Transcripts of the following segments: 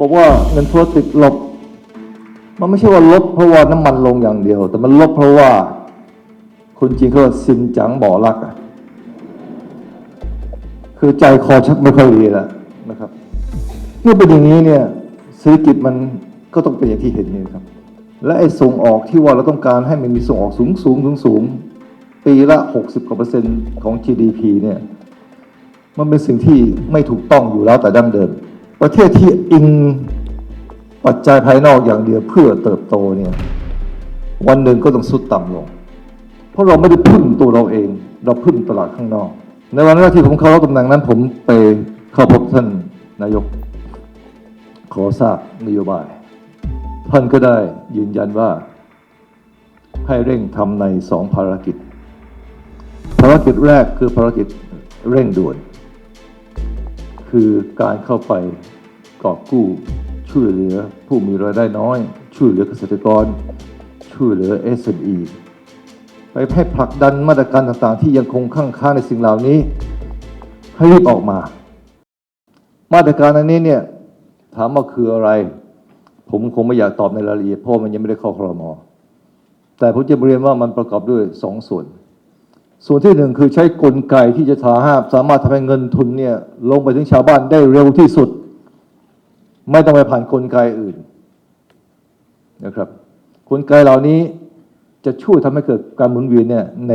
บอกว่าเงินเฟ้อติดลบ มันไม่ใช่ว่าลบเพราะว่าน้ำมันลงอย่างเดียว แต่มันลบเพราะว่า คนจีนเขาว่าซินจังบ่อรักอะคือใจคอชักไม่ค่อยดีแล้วนะครับ เมื่อเป็นอย่างนี้เนี่ยเศรษฐกิจมันก็ต้องเป็นอย่างที่เห็นนี่ครับ และไอ้ส่งออกที่ว่าเราต้องการให้มันมีส่งออกสูงสูงสูงสูงปีละ 60กว่าเปอร์เซ็นต์ของ GDP เนี่ย มันเป็นสิ่งที่ไม่ถูกต้องอยู่แล้วแต่ดั้งเดิม ประเทศที่อิงปัจจัยภายนอกอย่างเดียวเพื่อเติบโตเนี่ยวันหนึ่งก็ต้องสุดต่ำลง เพราะเราไม่ได้พึ่งตัวเราเอง เราพึ่งตลาดข้างนอก ในวันแรกที่ผมเข้ารับตำแหน่งนั้น ผมไปเข้าพบท่านนายก ขอทราบนโยบาย ท่านก็ได้ยืนยันว่า ให้เร่งทำในสองภารกิจ ภารกิจแรกคือภารกิจเร่งด่วน คือการเข้าไปกอบกู้ช่วยเหลือผู้มีรายได้น้อย ช่วยเหลือเกษตรกร ช่วยเหลือ SME ไปให้ผลักดันมาตรการต่างๆ ที่ยังคงข้างค้างในสิ่งเหล่านี้ ให้รีบออกมา มาตรการอันนี้เนี่ยถามว่าคืออะไร ผมคงไม่อยากตอบในรายละเอียดเพราะมันยังไม่ได้เข้าครมแต่ผมจะเรียนว่ามันประกอบด้วยสองส่วน ส่วนที่หนึ่งคือใช้กลไกที่จะทาห้ามสามารถทำให้เงินทุนเนี่ยลงไปถึงชาวบ้านได้เร็วที่สุด ไม่ต้องไปผ่านกลไกอื่นนะครับกลไกเหล่านี้จะช่วยทำให้เกิดการหมุนเวียนเนี่ยใน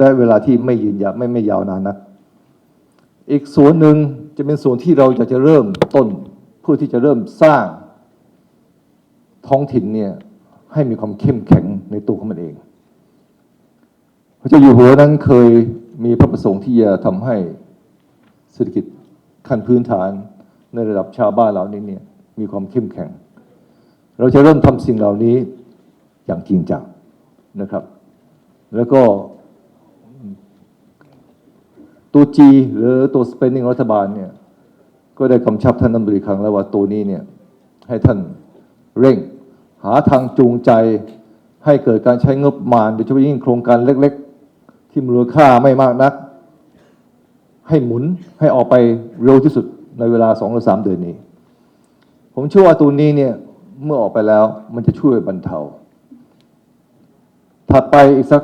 ได้เวลาที่ไม่ยืนยาวไม่ไม่ยาวนานนักอีกส่วนหนึ่งจะเป็นส่วนที่เราอยากจะเริ่มต้นเพื่อที่จะเริ่มสร้างท้องถิ่นเนี่ยให้มีความเข้มแข็งในตัวของมันเอง ระเจ้าอยู่หัวนั้นเคยมีพระประสงค์ที่จะทำให้เศรษฐกิจขั้นพื้นฐานในระดับชาวบ้านเหล่านี้เนี่ยมีความเข้มแข็ง เราจะเริ่มทำสิ่งเหล่านี้อย่างจริงจังนะครับ แล้วก็ตัว G หรือตัว spending รัฐบาลเนี่ยก็ได้กำชับท่านนัมนตรีครั้งแล้วว่าตัวนี้เนี่ยให้ท่านเร่ง หาทางจูงใจให้เกิดการใช้งบประมาณโดยเฉพาะยิ่งโครงการเล็ก ที่มูลค่าไม่มากนัก ให้หมุนให้ออกไปเร็วที่สุดในเวลาสองหรือสามเดือนนี้ ผมเชื่อว่าตัวนี้เนี่ยเมื่อออกไปแล้วมันจะช่วยบรรเทา ถัดไปอีกสัก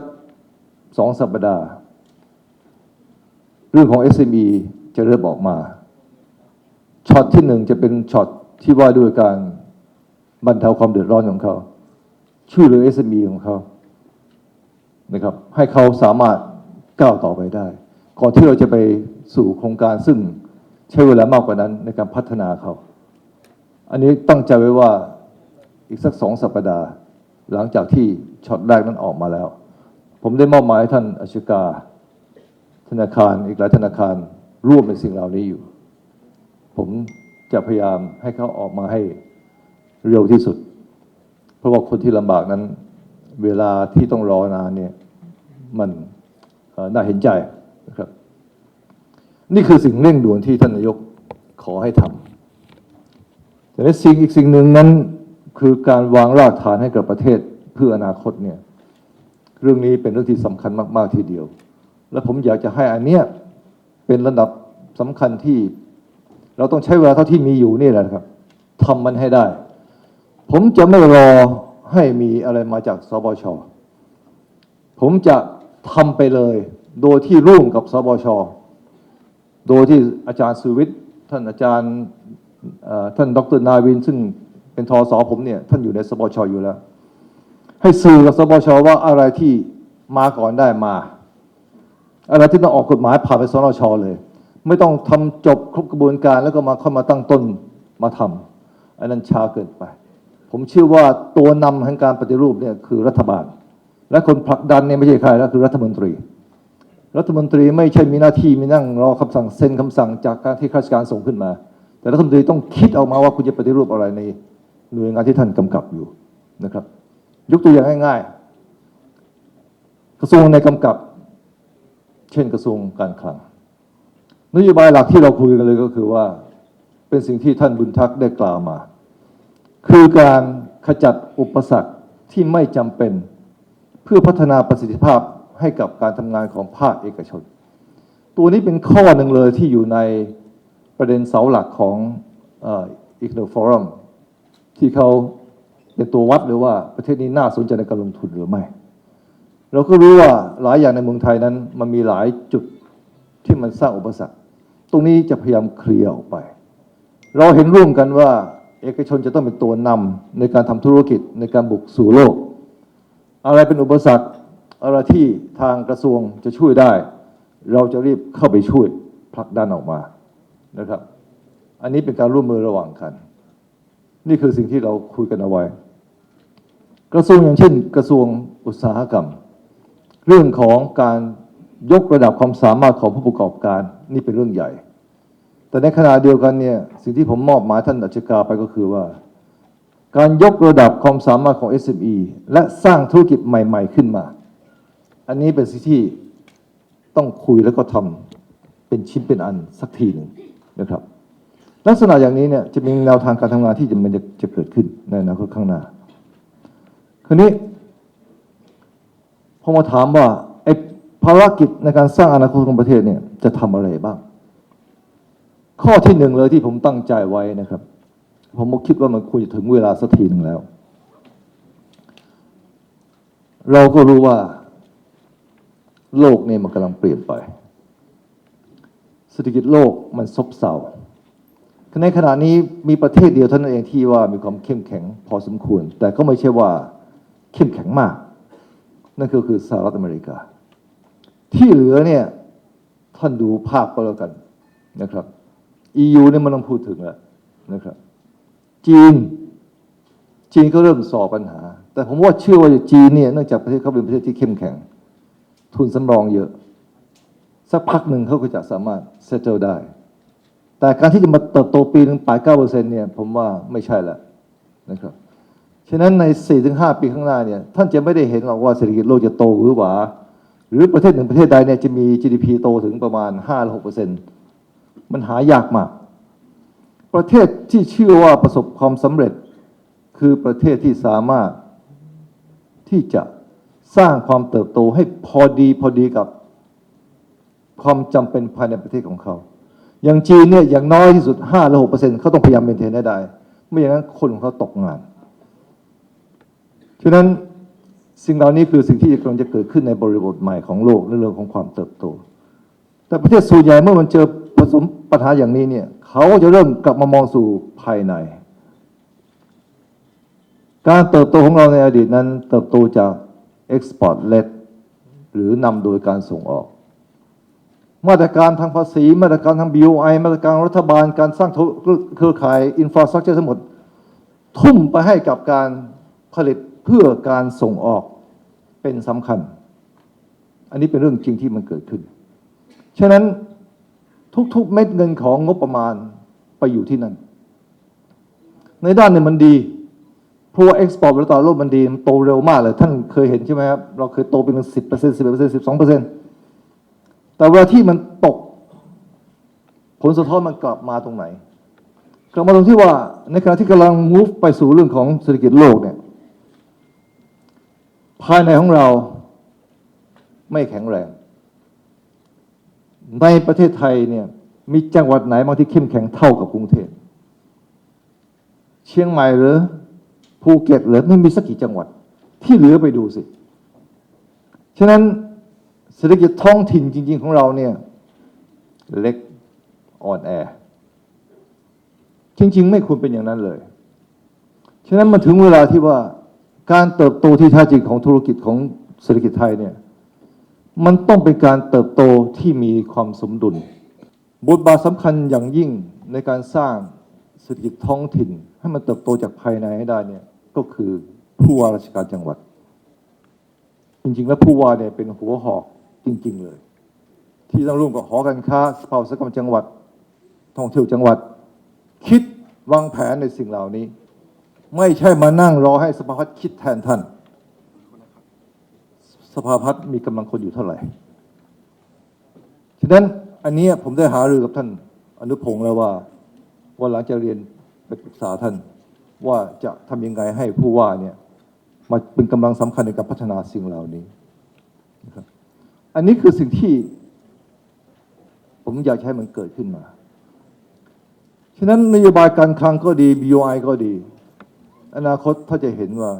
สองสัปดาห์ เรื่องของ SME จะเริ่มออกมาช็อตที่หนึ่งจะเป็นช็อตที่ว่าด้วยการบรรเทาความเดือดร้อนของเขาช่วยเหลือ SME ของเขา นะครับให้เขาสามารถก้าวต่อไปได้ก่อนที่เราจะไปสู่โครงการซึ่งใช้เวลามากกว่านั้นในการพัฒนาเขา อันนี้ตั้งใจไว้ว่าอีกสักสองสัปดาห์ หลังจากที่ช็อตแรกนั้นออกมาแล้ว ผมได้มอบหมายท่านอชิกา ธนาคารอีกหลายธนาคารร่วมในสิ่งเหล่านี้อยู่ ผมจะพยายามให้เขาออกมาให้เร็วที่สุด เพราะว่าคนที่ลำบากนั้น เวลาที่ต้องรอนานเนี่ย มันน่าเห็นใจนะครับ นี่คือสิ่งเร่งด่วนที่ท่านนายกขอให้ทำแต่ในสิ่งอีกสิ่งหนึ่งนั้นคือการวางรากฐานให้กับประเทศเพื่ออนาคตเนี่ยเรื่องนี้เป็นเรื่องที่สำคัญมาก ๆ ทีเดียว และผมอยากจะให้อันเนี้ยเป็นระดับสำคัญที่ เราต้องใช้เวลาเท่าที่มีอยู่นี่แหละครับทำมันให้ได้ ผมจะไม่รอให้มีอะไรมาจากสบชผมจะ ทำไปเลย โดยที่ร่วมกับสบช โดยที่อาจารย์สุวิทย์ท่านอาจารย์ท่านดรนาวิน ซึ่งเป็นทอสอผมเนี่ย ท่านอยู่ในสบชอยู่แล้ว ให้สื่อกับสบชว่าอะไรที่มาก่อนได้มา อะไรที่ต้องออกกฎหมายผ่านไปสนชเลย ไม่ต้องทำจบครบกระบวนการแล้วก็มาเข้ามาตั้งต้นมาทำอันนั้นช้าเกินไป ผมเชื่อว่าตัวนำแห่งการปฏิรูปเนี่ยคือรัฐบาล และคนผลักดันเนี่ยไม่ใช่ใครแล้วคือรัฐมนตรี รัฐมนตรีไม่ใช่มีหน้าที่มีนั่งรอคำสั่งเซ็นคำสั่งจากการที่ข้าราชการส่งขึ้นมา แต่รัฐมนตรีต้องคิดออกมาว่าคุณจะปฏิรูปอะไรในหน่วยงานที่ท่านกำกับอยู่นะครับ ยกตัวอย่างง่ายๆ กระทรวงในกำกับ เช่นกระทรวงการคลังนโยบายหลักที่เราคุยกันเลยก็คือว่าเป็นสิ่งที่ท่านบุญทักษ์ได้กล่าวมา คือการขจัดอุปสรรคที่ไม่จำเป็น พื่อพัฒนาประสิทธิภาพให้กับการทำงานของภาคเอกชน ตัวนี้เป็นข้อหนึ่งเลยที่อยู่ในประเด็นเสาหลักของออ Economic Forum ที่เขาเป็นตัววัดหรือว่าประเทศนี้น่าสนใจในการลงทุนหรือไม่ เราก็รู้ว่าหลายอย่างในเมืองไทยนั้น มันมีหลายจุดที่มันสร้างอุปสรรค ตรงนี้จะพยายามเคลียร์ออกไป เราเห็นร่วมกันว่าเอกชนจะต้องเป็นตัวนำในการทำธุรกิจในการบุกสู่โลก อะไรเป็นอุปสรรคอะไรที่ทางกระทรวงจะช่วยได้ เราจะรีบเข้าไปช่วยผลักดันออกมานะครับ อันนี้เป็นการร่วมมือระหว่างกัน นี่คือสิ่งที่เราคุยกันเอาไว้ กระทรวงอย่างเช่น กระทรวงอุตสาหกรรม เรื่องของการยกระดับความสามารถของผู้ประกอบการนี่เป็นเรื่องใหญ่ แต่ในขณะเดียวกันเนี่ยสิ่งที่ผมมอบหมายท่านอัจฉริยะไปก็คือว่า การยกระดับความสามารถของ SME และสร้างธุรกิจใหม่ ๆ ขึ้นมา อันนี้เป็นสิ่งที่ต้องคุยแล้วก็ทำเป็นชิ้นเป็นอันสักทีหนึ่งนะครับ ลักษณะอย่างนี้เนี่ยจะมีแนวทางการทำงานที่จะมันจะจะเกิดขึ้นในอนาคตข้างหน้าคราวนี้พอมาถามว่าไอ้ภารกิจในการสร้างอนาคตของประเทศเนี่ยจะทำอะไรบ้าง ข้อที่หนึ่งเลยที่ผมตั้งใจไว้นะครับ ผมก็คิดว่ามันควรจะถึงเวลาสักทีหนึ่งแล้ว เราก็รู้ว่า โลกเนี่ยมันกำลังเปลี่ยนไป เศรษฐกิจโลกมันซบเซาในขณะนี้มีประเทศเดียวเท่านั้นเองที่ว่ามีความเข้มแข็งพอสมควร แต่ก็ไม่ใช่ว่าเข้มแข็งมาก นั่นก็คือสหรัฐอเมริกา ที่เหลือเนี่ยท่านดูภาพก็แล้วกันนะครับ EU เนี่ยมันต้องพูดถึงแล้วนะครับ จีน จีนก็เริ่มสอบปัญหา แต่ผมว่าเชื่อว่าจีนเนี่ยเนื่องจากประเทศเขาเป็นประเทศที่เข้มแข็ง ทุนสำรองเยอะ สักพักหนึ่งเขาก็จะสามารถเซตเ l ได้ แต่การที่จะมาเติบโตปีหนึ่งปลายเก้าเปอร์เซ็นต์เนี่ยผมว่าไม่ใช่แล้วนะครับฉะนั้นใน 4-5 ปีข้างหน้าเนี่ยท่านจะไม่ได้เห็นหรอกว่าเศรษฐกิจโลกจะโตหรือหวา หรือประเทศหนึ่งประเทศใดเนี่ยจะมี GDP โตถึงประมาณ 5-6%มันหายากมาก ประเทศที่เชื่อว่าประสบความสำเร็จ คือประเทศที่สามารถที่จะสร้างความเติบโตให้พอดีพอดีกับความจำเป็นภายในประเทศของเขา อย่างจีนเนี่ยอย่างน้อยที่สุด5หรือ6%เขาต้องพยายามเมนเทนให้ได้ ไม่อย่างนั้นคนของเขาตกงาน ฉะนั้นสิ่งเหล่านี้คือสิ่งที่กำลังจะเกิดขึ้นในบริบทใหม่ของโลกในเรื่องของความเติบโต แต่ประเทศส่วนใหญ่เมื่อมันเจอผสมปัญหาอย่างนี้เนี่ย เขาจะเริ่มกลับมามองสู่ภายใน การเติบโตของเราในอดีตนั้น เติบโตจาก export led หรือนำโดยการส่งออก มาตรการทางภาษี มาตรการทาง BOI มาตรการรัฐบาลการสร้างเครือข่ายอินฟราสตรักเจอร์ทั้งหมด ทุ่มไปให้กับการผลิตเพื่อการส่งออกเป็นสำคัญ อันนี้เป็นเรื่องจริงที่มันเกิดขึ้น ฉะนั้น ทุกๆ เม็ดเงินของงบประมาณไปอยู่ที่นั่น ในด้านหนึ่งมันดีเพราะว่าเอ็กซ์พอร์ตตลาดโลกมันดีมันโตเร็วมากเลย ท่านเคยเห็นใช่ไหมครับเราเคยโตเป็นสิบเปอร์เซ็นต์สิบเปอร์เซ็นต์สิบสองเปอร์เซ็นต์แต่เวลาที่มันตก ผลสะท้อนมันกลับมาตรงไหน กลับมาตรงที่ว่าในขณะที่กำลัง move ไปสู่เรื่องของเศรษฐกิจโลกเนี่ย ภายในของเราไม่แข็งแรง ในประเทศไทยเนี่ยมีจังหวัดไหนบางที่เข้มแข็งเท่ากับกรุงเทพเชียงใหม่หรือภูเก็ตหรือไม่มีสักกี่จังหวัด ที่เหลือไปดูสิ ฉะนั้นเศรษฐกิจท้องถิ่นจริง ๆ ของเราเนี่ยเล็กอ่อนแอ จริง ๆ ไม่ควรเป็นอย่างนั้นเลย ฉะนั้นมันถึงเวลาที่ว่าการเติบโตที่แท้จริงของธุรกิจของเศรษฐกิจไทยเนี่ย มันต้องเป็นการเติบโตที่มีความสมดุล บทบาทสำคัญอย่างยิ่งในการสร้างเศรษฐกิจท้องถิ่น ให้มันเติบโตจากภายในให้ได้เนี่ยก็คือผู้ว่าราชการจังหวัด จริงๆ แล้วผู้ว่าเนี่ยเป็นหัวหอกจริง ๆ เลย ที่ต้องร่วมกับหอการค้าสภาอุตสาหกรรมจังหวัด ท่องเที่ยวจังหวัด คิดวางแผนในสิ่งเหล่านี้ ไม่ใช่มานั่งรอให้สภาพัฒน์คิดแทนท่าน ภาพัฒน์มีกำลังคนอยู่เท่าไหร่ ฉะนั้นอันนี้ผมได้หารือกับท่านอนุพงศ์แล้วว่าวันหลังจะเรียนไปปรึกษาท่าน ว่าจะทำยังไงให้ผู้ว่าเนี่ยมาเป็นกำลังสำคัญในการพัฒนาสิ่งเหล่านี้นะครับอันนี้คือสิ่งที่ ผมอยากให้มันเกิดขึ้นมาฉฉะนั้นนโยบายการคลังก็ดี BOI ก็ดี อนาคตถ้าจะเห็นว่า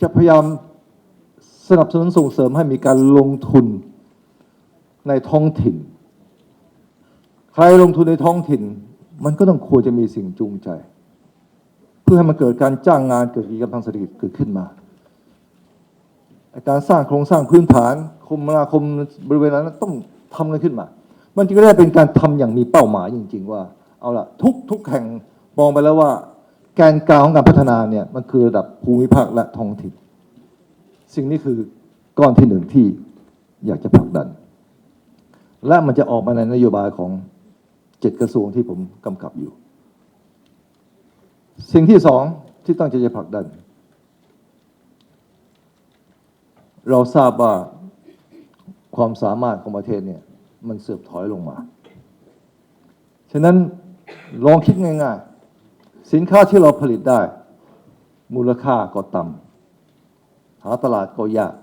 จะพยายาม สนับสนุนส่งเสริมให้มีการลงทุนในท้องถิ่น ใครลงทุนในท้องถิ่น มันก็ต้องควรจะมีสิ่งจูงใจ เพื่อให้มันเกิดการจ้างงานเกิดกิจกรรมทางเศรษฐกิจเกิดขึ้นมา การสร้างโครงสร้างพื้นฐานคมนาคมบริเวณนั้นต้องทำกันขึ้นมา มันจึงได้เป็นการทำอย่างมีเป้าหมายจริง ๆ ว่าเอาละทุกทุกแห่งมองไปแล้วว่า แกนกลางของการพัฒนาเนี่ยมันคือระดับภูมิภาคและท้องถิ่น สิ่งนี้คือก้อนที่หนึ่งที่อยากจะผลักดัน และมันจะออกมาในนโยบายของเจ็ดกระทรวงที่ผมกำกับอยู่ สิ่งที่สองที่ต้องจะจะผลักดัน เราทราบว่าความสามารถของประเทศเนี่ยมันเสื่อมถอยลงมา ฉะนั้นลองคิดง่ายๆ สินค้าที่เราผลิตได้ มูลค่าก็ต่ำ หาตลาดก็ยาก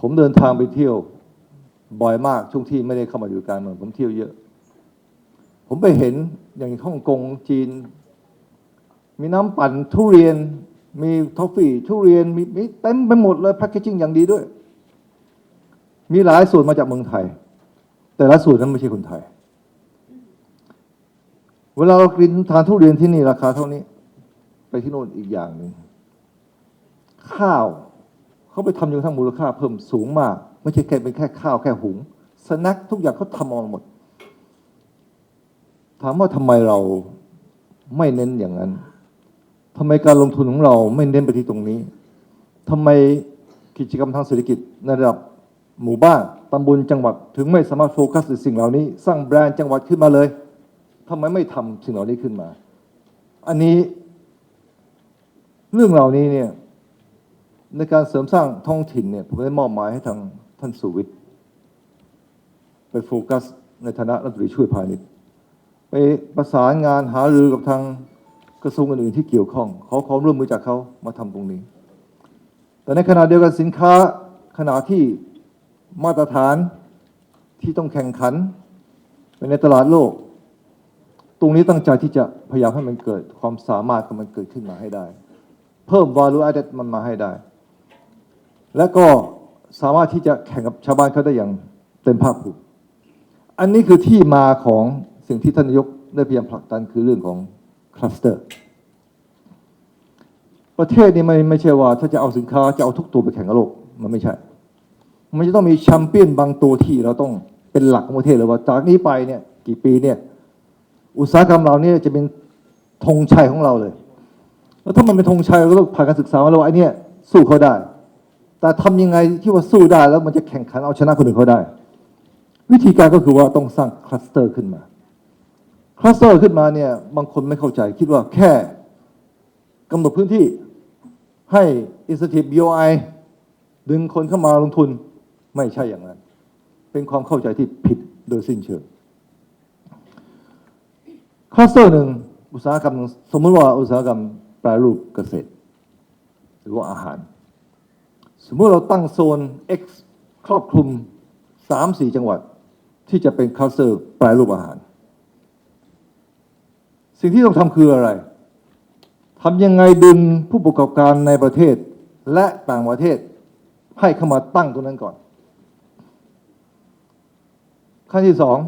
ผมเดินทางไปเที่ยวบ่อยมากช่วงที่ไม่ได้เข้ามาอยู่การเมืองผมเที่ยวเยอะ ผมไปเห็นอย่างฮ่องกงจีน มีน้ำปั่นทุเรียน มีทอฟฟี่ทุเรียนมีมีเต็มไปหมดเลยแพคเกจิ้งอย่างดีด้วย มีหลายส่วนมาจากเมืองไทย แต่ละส่วนนั้นไม่ใช่คนไทย เวลาเรากินทานทุเรียนที่นี่ราคาเท่านี้ ไปที่โน่นอีกอย่างหนึ่ง ข้าวเขาไปทำจนกระทั่งมูลค่าเพิ่มสูงมาก ไม่ใช่แค่เป็นแค่ข้าวแค่หุงสแน็คทุกอย่างเขาทำออกหมด ถามว่าทำไมเราไม่เน้นอย่างนั้นทำไมการลงทุนของเราไม่เน้นไปที่ตรงนี้ทำไมกิจกรรมทางเศรษฐกิจในระดับหมู่บ้านตำบลจังหวัดถึงไม่สามารถโฟกัสในสิ่งเหล่านี้ สร้างแบรนด์จังหวัดขึ้นมาเลยทำไมไม่ทำสิ่งเหล่านี้ขึ้นมา อันนี้เรื่องเหล่านี้เนี่ย ในการเสริมสร้างท้องถิ่นเนี่ยผมได้มอบหมายให้ทางท่านสุวิทย์ไปโฟกัสในฐานะรัฐมนตรีช่วยพาณิชย์ไปประสานงานหารือกับทางกระทรวงอื่นๆที่เกี่ยวข้องขอความร่วมมือจากเขามาทำตรงนี้ แต่ในขณะเดียวกันสินค้าขนาดที่มาตรฐานที่ต้องแข่งขันในตลาดโลก ตรงนี้ตั้งใจที่จะพยายามให้มันเกิดความสามารถของมันเกิดขึ้นมาให้ได้ เพิ่ม value added มันมาให้ได้ และก็สามารถที่จะแข่งกับชาวบ้านเขาได้อย่างเต็มภาคภูมิอันนี้คือที่มาของสิ่งที่ท่านนายกได้พยายามผลักดันคือเรื่องของคลัสเตอร์ ประเทศนี้ไม่ไม่ใช่ว่าถ้าจะเอาสินค้าจะเอาทุกตัวไปแข่งกับโลกมันไม่ใช่ มันจะต้องมีแชมเปี้ยนบางตัวที่เราต้องเป็นหลักของประเทศเลยว่าจากนี้ไปเนี่ยกี่ปีเนี่ยอุตสาหกรรมเราเนี่ยจะเป็นธงชัยของเราเลย แล้วถ้ามันเป็นธงชัยเราก็ต้องผ่านการศึกษามาแล้วว่าไอ้นี่สู้เขาได้ แต่ทำยังไงที่ว่าสู้ได้แล้วมันจะแข่งขันเอาชนะคนอื่นเขาได้ วิธีการก็คือว่าต้องสร้างคลัสเตอร์ขึ้นมาคลัสเตอร์ขึ้นมาเนี่ยบางคนไม่เข้าใจคิดว่าแค่กำหนดพื้นที่ให้ Incentive BOI ดึงคนเข้ามาลงทุนไม่ใช่อย่างนั้น เป็นความเข้าใจที่ผิดโดยสิ้นเชิงคลัสเตอร์หนึ่งอุตสาหกรรม สมมติว่าอุตสาหกรรมแปรรูปเกษตร หรือว่าอาหาร สมมติเราตั้งโซน X ครอบคลุม 3-4 จังหวัดที่จะเป็นคลัสเตอร์แปรรูปอาหาร สิ่งที่ต้องทำคืออะไรทำยังไงดึงผู้ประกอบการในประเทศและต่างประเทศให้เข้ามาตั้งตรงนั้นก่อน ขั้นที่สอง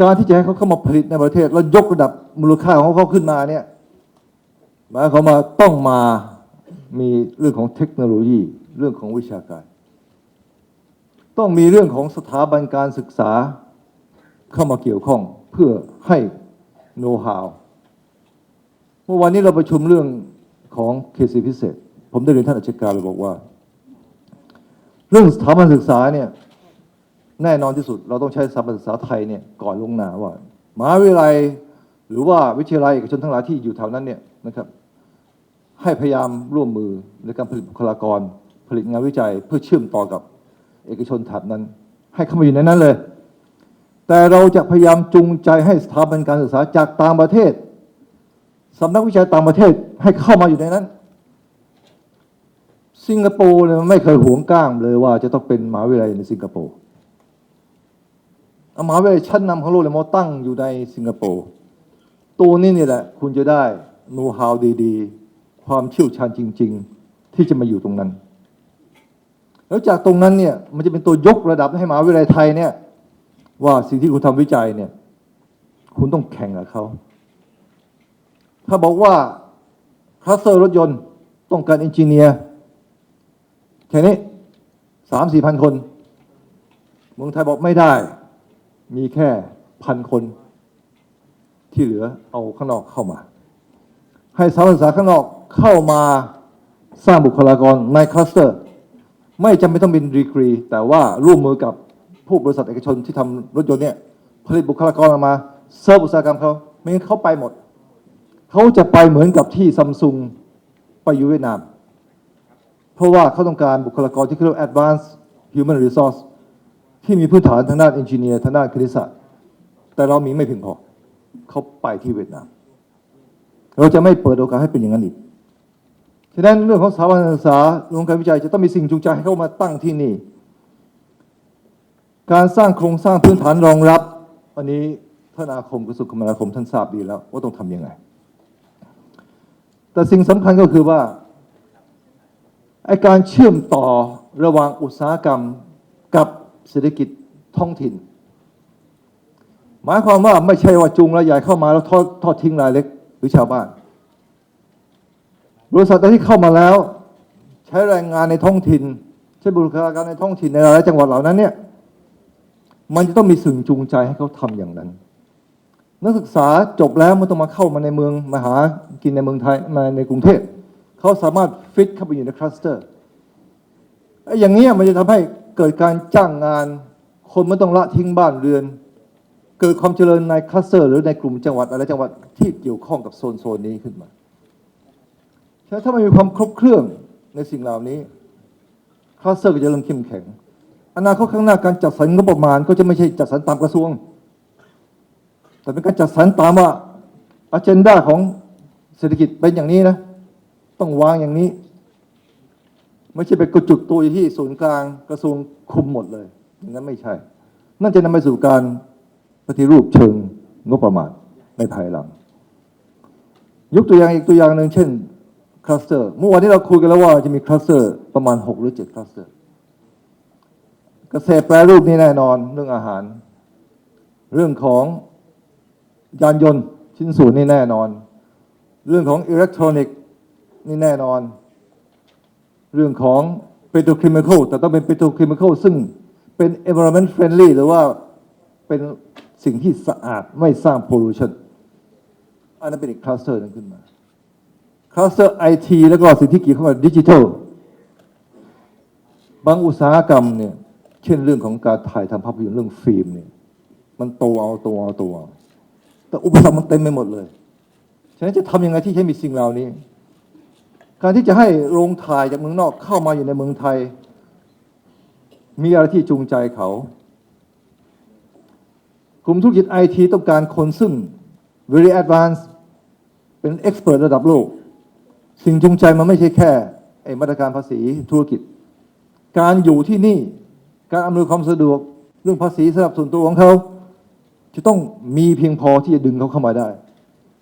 การที่จะให้เขาเข้ามาผลิตในประเทศ แล้วยกระดับมูลค่าของเขาขึ้นมาเนี่ยหมายความว่าต้องมามีเรื่องของเทคโนโลยี เรื่องของวิชาการ ต้องมีเรื่องของสถาบันการศึกษาเข้ามาเกี่ยวข้องเพื่อให้โน้ต h าวเมื่อวานนี้เราประชุมเรื่องของเคสีพิเศษ ผมได้เรียนท่านอัชการเราบอกว่า เรื่องสถาบันศึกษาเนี่ยแน่นอนที่สุด เราต้องใช้สถาบันศึกษาไทยเนี่ยก่อนลงหนาว่ามหาวิทยาลัยหรือว่าวิทยาลัยเอกชนทั้งหลายที่อยู่แถวนั้นเนี่ยนะครับให้พยายามร่วมมือในการผลิตบุคลากร ผลิตงานวิจัยเพื่อเชื่อมต่อกับเอกชนแถบนั้น ให้เข้ามาอยู่ในนั้นเลย แต่เราจะพยายามจูงใจให้สถาบันการศึกษาจากต่างประเทศสำนักวิจัยต่างประเทศให้เข้ามาอยู่ในนั้น สิงคโปร์เนี่ยไม่เคยหวงก้างเลยว่าจะต้องเป็นมหาวิทยาลัยในสิงคโปร์มหาวิทยาลัยชั้นนำของโลกเลยมาตั้งอยู่ในสิงคโปร์ตัวนี้นี่แหละ คุณจะได้โน้ตฮาวดี ๆ ความเชี่ยวชาญจริง ๆ ที่จะมาอยู่ตรงนั้น แล้วจากตรงนั้นเนี่ยมันจะเป็นตัวยกระดับให้มหาวิทยาลัยไทยเนี่ยว่าสิ่งที่คุณทำวิจัยเนี่ย คุณต้องแข่งกับเขาถ้าบอกว่าคลัสเตอร์รถยนต์ต้องการเอนจิเนียร์แค่นี้สามสี่พันคน เมืองไทยบอกไม่ได้ มีแค่พันคน ที่เหลือเอาข้างนอกเข้ามา ให้สถาบันศึกษาข้างนอกเข้ามาสร้างบุคลากรในคลัสเตอร์ ไม่จำเป็นต้องเป็นดีกรี แต่ว่าร่วมมือกับผู้บริษัทเอกชนที่ทำรถยนต์เนี่ยผลิตบุคลากรออกมาเซิร์ฟอุตสาหกรรมเขาไม่งั้นเขาไปหมด เขาจะไปเหมือนกับที่ซัมซุงไปอยู่เวียดนาม เพราะว่าเขาต้องการบุคลากรที่เรียกว่า advanced human resource ที่มีพื้นฐานทางด้าน engineer ทางด้านคณิตศาสตร์แต่เรามีไม่เพียงพอ เขาไปที่เวียดนาม เราจะไม่เปิดโอกาสให้เป็นอย่างนั้นอีก ฉะนั้นเรื่องของสถาบันการศึกษาโรงการวิจัยจะต้องมีสิ่งจูงใจให้เข้ามาตั้งที่นี่ การสร้างโครงสร้างพื้นฐานรองรับ อันนี้ท่านอาคมกระทรวงคมนาคมท่านทราบดีแล้ว ว่าต้องทำยังไง แต่สิ่งสำคัญก็คือว่าไอการเชื่อมต่อระหว่างอุตสาหกรรมกับเศรษฐกิจท้องถิ่น หมายความว่าไม่ใช่ว่าจุงรายใหญ่เข้ามาแล้วทอดทอดทิ้งรายเล็กหรือชาวบ้าน บริษัทที่เข้ามาแล้ว ใช้แรงงานในท้องถิ่น ใช้บุคลากรในท้องถิ่นในหลายจังหวัดเหล่านั้นเนี่ยมันจะต้องมีสิ่งจูงใจให้เขาทำอย่างนั้น นักศึกษาจบแล้วมันต้องมาเข้ามาในเมืองมาหากินในเมืองไทยมาในกรุงเทพเขาสามารถฟิตเข้าไปอยู่ในคลัสเตอร์ไอ้อย่างนี้มันจะทำให้เกิดการจ้างงาน คนไม่ต้องละทิ้งบ้านเรือน เกิดความเจริญในคลัสเตอร์ หรือในกลุ่มจังหวัดอะไรจังหวัดที่เกี่ยวข้องกับโซนโซนนี้ขึ้นมา ฉะนั้นถ้าไมันมีความครบเครื่องในสิ่งเหล่านี้คลัสเตอร์ก็จะเริ่มเข้มแข็ง อนาคตข้างหน้าการจัดสรรงบประมาณก็จะไม่ใช่จัดสรรตามกระทรวง แต่เป็นการจัดสรรตามว่าอ g e n d a ของเศรษฐกิจเป็นอย่างนี้นะ ต้องวางอย่างนี้ ไม่ใช่ไปกระจุกตัวอยู่ที่ศูนย์กลางกระทรวงคุมหมดเลยอย่างนั้นไม่ใช่ นั่นจะนำไปสู่การปฏิรูปเชิงงบประมาณในภายหลัง ยกตัวอย่างอีกตัวอย่างหนึ่งเช่น คลัสเตอร์เมื่อวานที่เราคุยกันแล้วว่าจะมีคลัสเตอร์ประมาณ 6 หรือ 7 คลัสเตอร์เกษตรแปรรูปนี่แน่นอนเรื่องอาหาร เรื่องของยานยนต์ชิ้นส่วนนี่แน่นอน เรื่องของอิเล็กทรอนิกส์นี่แน่นอน เรื่องของเปโตรเคมีคอลแต่ต้องเป็นเปโตรเคมีคอลซึ่งเป็น environment friendly หรือว่าเป็นสิ่งที่สะอาดไม่สร้าง pollution อันนั้นเป็นอีกคลัสเตอร์นึงขึ้นมา คลัสเตอร์ไอทีแล้วก็สิ่งที่เกี่ยวข้องกับดิจิทัลบางอุตสาหกรรมเนี่ยเช่นเรื่องของการถ่ายทำภาพยนตร์เรื่องฟิล์มเนี่ยมันโตเอาโตเอาโตเอาแต่อุปสรรคมันเต็มไปหมดเลยฉะนั้นจะทำยังไงที่ให้มีสิ่งเหล่านี้ การที่จะให้โรงถ่ายจากเมืองนอกเข้ามาอยู่ในเมืองไทย มีอะไรที่จูงใจเขา กลุ่มธุรกิจไอทีต้องการคนซึ่ง very advanced เป็น expert ระดับโลก สิ่งจูงใจมันไม่ใช่แค่ไอ้มาตรการภาษีธุรกิจ การอยู่ที่นี่การอำนวยความสะดวกเรื่องภาษีสำหรับส่วนตัวของเขาจะต้องมีเพียงพอที่จะดึงเขาเข้ามาได้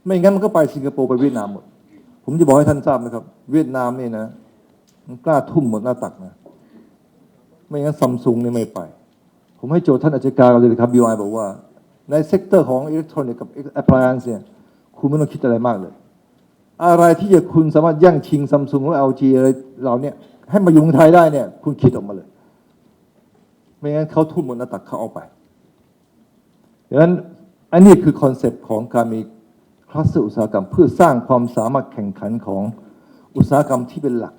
ไม่งั้นมันก็ไปสิงคโปร์ไปเวียดนามหมด ผมจะบอกให้ท่านทราบนะครับ เวียดนามนี่นะมันกล้าทุ่มหมดหน้าตักนะ ไม่งั้นซัมซุงนี่ไม่ไป ผมให้โจทย์ท่านอาจารย์การเลยนะครับ BI บอกว่า ในเซกเตอร์ของอิเล็กทรอนิกส์กับ appliance เนี่ยคุณไม่ต้องคิดอะไรมากเลย อะไรที่จะคุณสามารถแย่งชิงซัมซุงหรือ LG อะไรเหล่าเนี้ให้มาอยู่เมืองไทยได้เนี่ย คุณคิดออกมาเลย ไม่งั้นเขาทุ่มหมดหน้าตักเขาเอาไปดังนั้นอันนี้คือคอนเซปต์ของการมีคลัสเตอร์อุตสาหกรรม เพื่อสร้างความสามารถแข่งขันของอุตสาหกรรมที่เป็นหลัก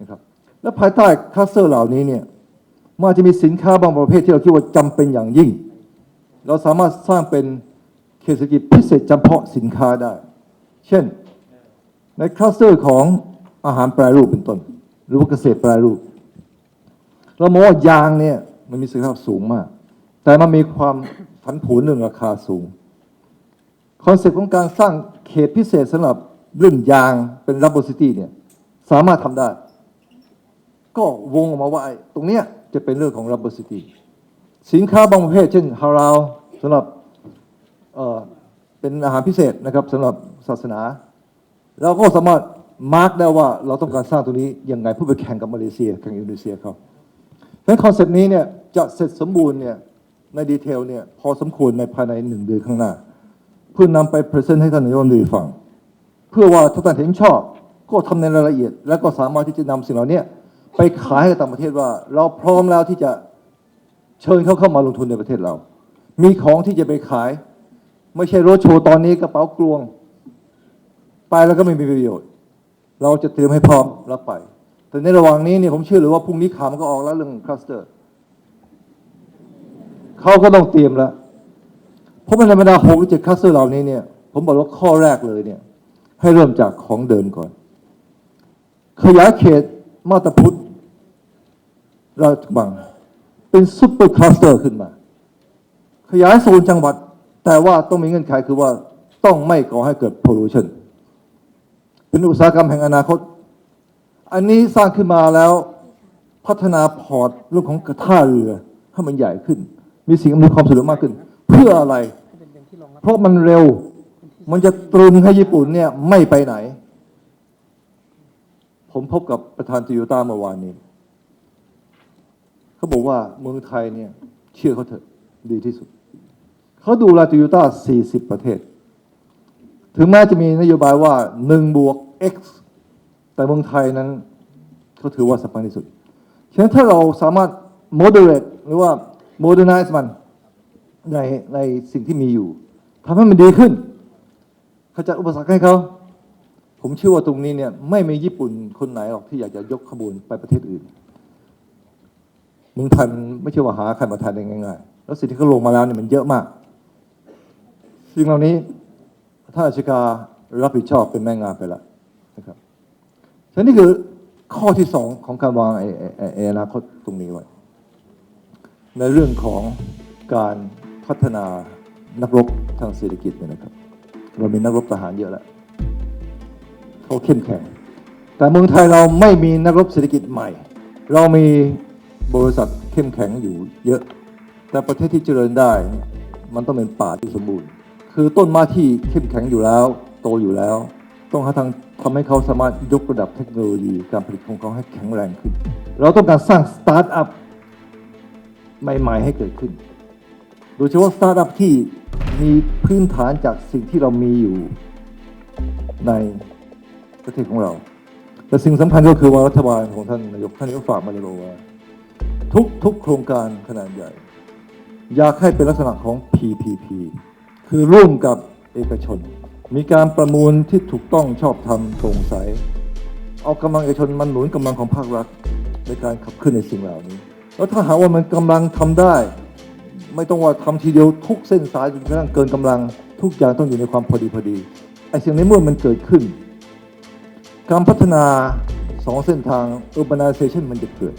นะครับและภายใต้คลัสเตอร์เหล่านี้เนี่ยมันอาจจะมีสินค้าบางประเภทที่เราคิดว่าจำเป็นอย่างยิ่ง เราสามารถสร้างเป็นเขตเศรษฐกิจพิเศษจำเพาะสินค้าได้ เช่น ในคลัสเตอร์ของอาหารแปรรูปเป็นต้น หรือว่าเกษตรแปรรูป เรามองว่ายางเนี่ยมันมีศักยภาพสูงมาก แต่มันมีความผันผวนเรื่องราคาสูง คอนเซ็ปต์ของการสร้างเขตพิเศษสำหรับเรื่องยางเป็นรับบซิตี้เนี่ยสามารถทำได้ ก็วงออกมาว่าไอ้ตรงเนี้ยจะเป็นเรื่องของรับบซิตี้สินค้าบางประเภท เช่นฮาราวสำหรับเเป็นอาหารพิเศษนะครับสำหรับศาสนา เราก็สามารถมาร์กได้ว่าเราต้องการสร้างตรงนี้ยังไงเพื่อไปแข่งกับมาเลเซียแข่งอินโดนีเซียเขาเพราะฉะนั้นคอนเซปต์นี้เนี่ยจะเสร็จสมบูรณ์เนี่ยในดีเทลเนี่ยพอสมควรในภายในหนึ่งเดือนข้างหน้า เพื่อนำไปพรีเซนต์ให้ท่านนายกรัฐมนตรีฟัง เพื่อว่าถ้าท่านเห็นชอบก็ทำในรายละเอียด แล้วก็สามารถที่จะนำสิ่งเหล่านี้ไปขายให้กับต่างประเทศว่า เราพร้อมแล้วที่จะเชิญเขาเข้ามาลงทุนในประเทศเรา มีของที่จะไปขาย ไม่ใช่รถโชว์ตอนนี้กระเป๋ากลวง ไปแล้วก็ไม่มีประโยชน์ เราจะเตรียมให้พร้อมแล้วไป แต่ในระหว่างนี้เนี่ยผมเชื่อเลยว่าพรุ่งนี้ข่าวมันก็ออกแล้วเรื่องคลัสเตอร์เขาก็ต้องเตรียมแล้วเพราะมันธรรมดาหกหรือเจ็ดคลัสเตอร์เหล่านี้เนี่ยผมบอกว่าข้อแรกเลยเนี่ย ให้เริ่มจากของเดิมก่อน ขยายเขตมาตรพุทธราชบัง เป็นซุปเปอร์คลัสเตอร์ขึ้นมา ขยายโซนจังหวัด แต่ว่าต้องมีเงื่อนไขคือว่าต้องไม่ก่อให้เกิด pollution เป็นอุตสาหกรรมแห่งอนาคต อันนี้สร้างขึ้นมาแล้ว พัฒนาพอร์ตเรื่องของกระท่าเรือให้มันใหญ่ขึ้น มีสิ่งอำนวยความสะดวกมากขึ้น เพื่ออะไร เพราะมันเร็ว มันจะตรึงให้ญี่ปุ่นเนี่ยไม่ไปไหน ผมพบกับประธานโตโยต้าเมื่อวานนี้ เขาบอกว่าเมืองไทยเนี่ย เชื่อเขาเถอะดีที่สุด เขาดูแลโตโยต้า40 ประเทศ ถึงแม้จะมีนโยบายว่า1บวก X แต่เมืองไทยนั้นเขาถือว่าสำคัญที่สุด ฉะนั้นถ้าเราสามารถ moderate หรือว่า modernize มันในในสิ่งที่มีอยู่ทำให้มันดีขึ้นขจัดอุปสรรคให้เขา ผมเชื่อว่าตรงนี้เนี่ยไม่มีญี่ปุ่นคนไหนหรอกที่อยากจะยกขบวนไปประเทศอื่นเมืองไทยมันไม่ใช่ว่าหาใครมาทานได้ง่ายๆ แล้วสิ่งที่เขาลงมาแล้วเนี่ยมันเยอะมากสิ่งเหล่านี้ ท่านอาชการับผิดชอบเป็นแม่งานไปแล้วนะครับฉะนั้นนี่คือข้อที่สองของการวางไอไอไอไอนาคตตรงนี้ไว้ในเรื่องของการพัฒนานักรบทางเศรษฐกิจเนี่ยนะครับ เรามีนักรบทหารเยอะแล้วเขาเข้มแข็ง แต่เมืองไทยเราไม่มีนักรบเศรษฐกิจใหม่ เรามีบริษัทเข้มแข็งอยู่เยอะ แต่ประเทศที่เจริญได้ มันต้องเป็นป่าที่สมบูรณ์ คือต้นไม้ที่เข้มแข็งอยู่แล้ว โตอยู่แล้ว ต้องหาทางทำให้เขาสามารถยกระดับเทคโนโลยีการผลิตของเขาให้แข็งแรงขึ้น เราต้องการสร้างสตาร์ทอัพใหม่ ๆ ให้เกิดขึ้น โดยเฉพาะสตาร์ทอัพที่มีพื้นฐานจากสิ่งที่เรามีอยู่ในประเทศของเรา แต่สิ่งสำคัญก็คือว่ารัฐบาลของท่านนายกท่านนายกฝากมาเลยบอกว่า ทุกทุกโครงการขนาดใหญ่ อยากให้เป็นลักษณะของ PPP คือร่วมกับเอกชน มีการประมูลที่ถูกต้องชอบธรรมโปร่งใส เอากำลังเอกชนมันหนุนกำลังของภาครัฐในการขับเคลื่อนในสิ่งเหล่านี้ แล้วถ้าหากว่ามันกำลังทำได้ ไม่ต้องว่าทำทีเดียวทุกเส้นสายจนกระทั่งเกินกำลัง ทุกอย่างต้องอยู่ในความพอดีพอดีไอ้สิ่งนี้เมื่อมันเกิดขึ้น การพัฒนาสองเส้นทาง urbanization มันจะเกิด